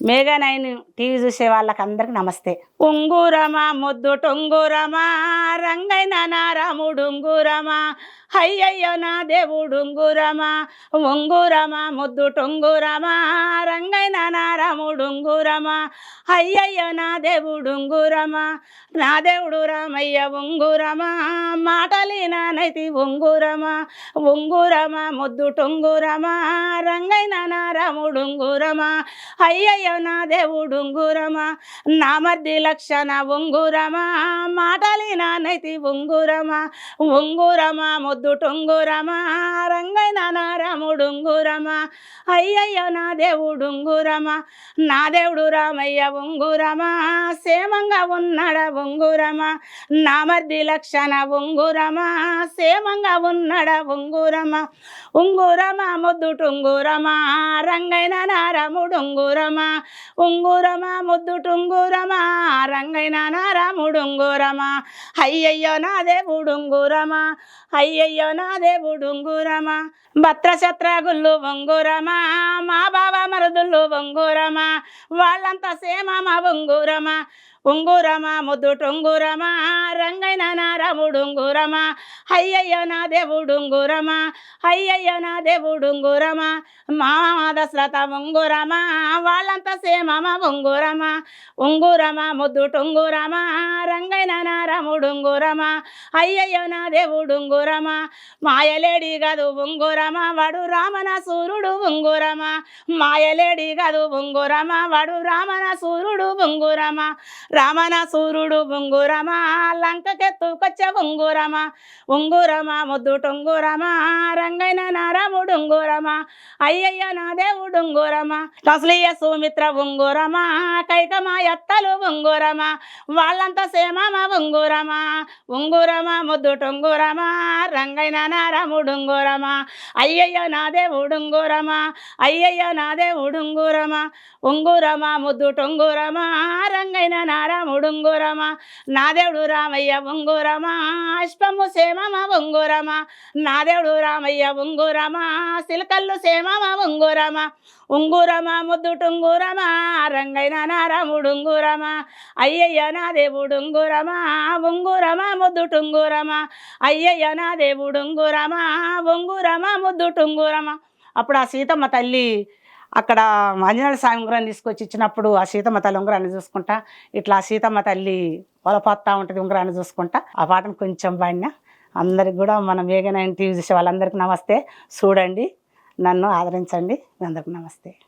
Megha nine TV చూసే వాళ్ళకి అందరికి నమస్తే. ఉంగురమా ముద్దు టొంగురమా రంగైన నా ఉంగురమా అయ్యయ్యో నా దేవుడు ఉంగురమా ఉంగురమా ముద్దు టొంగురమా రంగైన నా ఉంగురమా అయ్యయ్యో నా దేవుడు ఉంగురమా నా దేవుడు రామయ్య ఉంగురమా మాటలి నానైతి ఉంగురమా ఉంగురమా ముద్దు టొంగురమా రంగైన నా ఉంగురమా అయ్యయ్యో నా దేవుడు ఉంగురమా నా మధ్య లక్షణ ఉంగురమా మాటలి నానైతి ఉంగురమా ఉంగురమా ముద్దు టొంగురమా రంగైన నా రాముడు ఉంగురమా అయ్యయ్యో నా దేవుడు ఉంగురమా నా దేవుడు రామయ్య ఉంగురమా సేమంగా ఉన్నాడ ఉంగురమా నా మధ్య లక్షణ ఉంగురమా సేమంగా ఉన్నాడ ఉంగురమా ఉంగురమా ముద్దు టొంగురమా రంగైన నా ఉంగురమా ఉంగురమా ఉంగురమా ముద్దు టొంగురమా రంగైన నా అయ్యయ్యో నా దేవుడుంగురమా అయ్యయ్యో నా దేవుడు ఉంగురమా గుళ్ళు వంగురమా మా బావ మరుదుళ్ళు వంగురమా వాళ్ళంతా సేమమా వంగురమా ఉంగురమా ముద్దు టొంగురమా రంగైన నా రాముడు ఉంగురమా నా దేవుడు ఉంగురమా నా దేవుడుంగురమా మా దశరథ ఉంగురమా వాళ్ళంతా సేమమ ఉంగురమా ఉంగురమా ముద్దు టొంగురమా రంగైన నా రాముడు అయ్యయ్య నా దేవుడుంగురమా మాయలేడి గదు ఉంగురమా వాడు రామన సూర్యుడు ఉంగురమా మాయలేడి గదు ఉంగురమా వాడు రామన సూర్యుడు ఉంగురమా రామణ సూర్యుడు ఉంగురమా లంకకెత్తుకొచ్చే ఉంగురమా ఉంగురమా ముద్దు టొంగురమా రంగైన నారముడు ఉంగురమా అయ్యయ్య నా దేవుడు ఉంగురమా కసలియ సుమిత్ర ఉంగురమా కైకమా ఎత్తలు ఉంగురమా వాళ్ళంతా సేమమ ఉంగురమా ఉంగురమా ముద్దు టొంగురమా రంగైన నా రాముడు ఉంగురమా అయ్యయ్య నా దేవుడు ఉంగురమా అయ్యయ్య నా దేవుడు ఉంగురమా ఉంగురమా ముద్దు టొంగురమా రంగైన నా రాముడు ఉంగురమా నా దేవుడు రామయ్య ఉంగురమా? అశ్వము సేమమ ఉంగురమా? నా దేవుడు రామయ్య ఉంగురమా? సిలకల్లు సేమమ ఉంగురమా? ఉంగురమా ముద్దు టుంగురమా రంగైన నా ఉంగురమా అయ్యయ్య నా దేవుడు ఉంగురమా ఉంగురమా ముద్దు టుంగురమా అయ్యయ్య నా దేవుడు ఉంగురమా ఉంగురమా ముద్దు టుంగురమా అప్పుడు ఆ సీతమ్మ తల్లి అక్కడ ఆంజనేయ స్వామి ఉంగరం తీసుకొచ్చి ఇచ్చినప్పుడు ఆ సీతమ్మ తల్లి ఉంగరాన్ని చూసుకుంటా ఇట్లా ఆ సీతమ్మ తల్లి వలపోతా ఉంటుంది ఉంగరాన్ని చూసుకుంటా. ఆ పాటను కొంచెం పాడినా. అందరికి కూడా మనం వేగనైన టీవీ చూసే వాళ్ళందరికీ నమస్తే. చూడండి నన్ను ఆదరించండి మీ అందరికి నమస్తే.